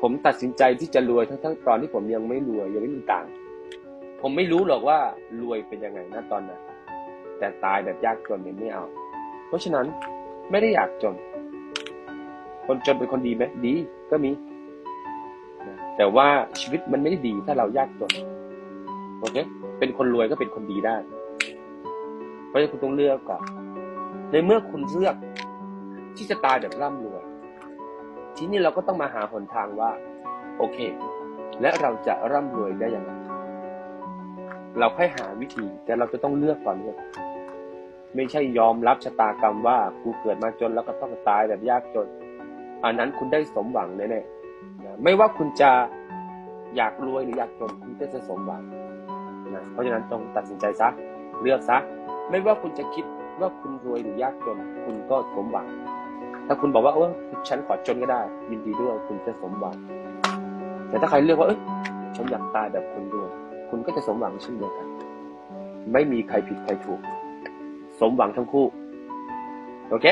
ผมตัดสินใจที่จะรวยทั้งๆตอนที่ผมยังไม่รวยยังไม่มีตังค์ผมไม่รู้หรอกว่ารวยเป็นยังไงนะตอนนั้นแต่ตายแบบยากจนเนี่ยไม่เอา เพราะฉะนั้นไม่ได้อยากจน คนจนเป็นคนดีไหมดีก็มี แต่ว่าชีวิตมันไม่ได้ดีถ้าเรายากจนโอเคเป็นคนรวยก็เป็นคนดีได้ เพราะฉะนั้นคุณต้องเลือกก่อนในเมื่อคุณเลือกที่จะตายแบบร่ำรวย ทีนี้เราก็ต้องมาหาหนทางว่า โอเค และเราจะร่ำรวยได้อย่างไรเราค่อยหาวิธีแต่เราจะต้องเลือกก่อนเลยไม่ใช่ยอมรับชะตากรรมว่ากูเกิดมาจนแล้วก็ต้องตายแบบยากจน อันนั้นคุณได้สมหวังแน่ๆนะไม่ว่าคุณจะอยากรวยหรืออยากจนคุณก็จะสมหวังนะเพราะฉะนั้นต้องตัดสินใจซะเลือกซะไม่ว่าคุณจะคิดว่าคุณรวยหรือยากจน คุณก็สมหวัง ถ้าคุณบอกว่าเออฉันขอจนก็ได้ ยินดีด้วยคุณจะสมหวัง แต่ถ้าใครเลือกว่าเออฉันอยากตายแบบคนรวยคุณก็จะสมหวังเช่นเดียวกัน ไม่มีใครผิดใครถูก สมหวังทั้งคู่ โอเค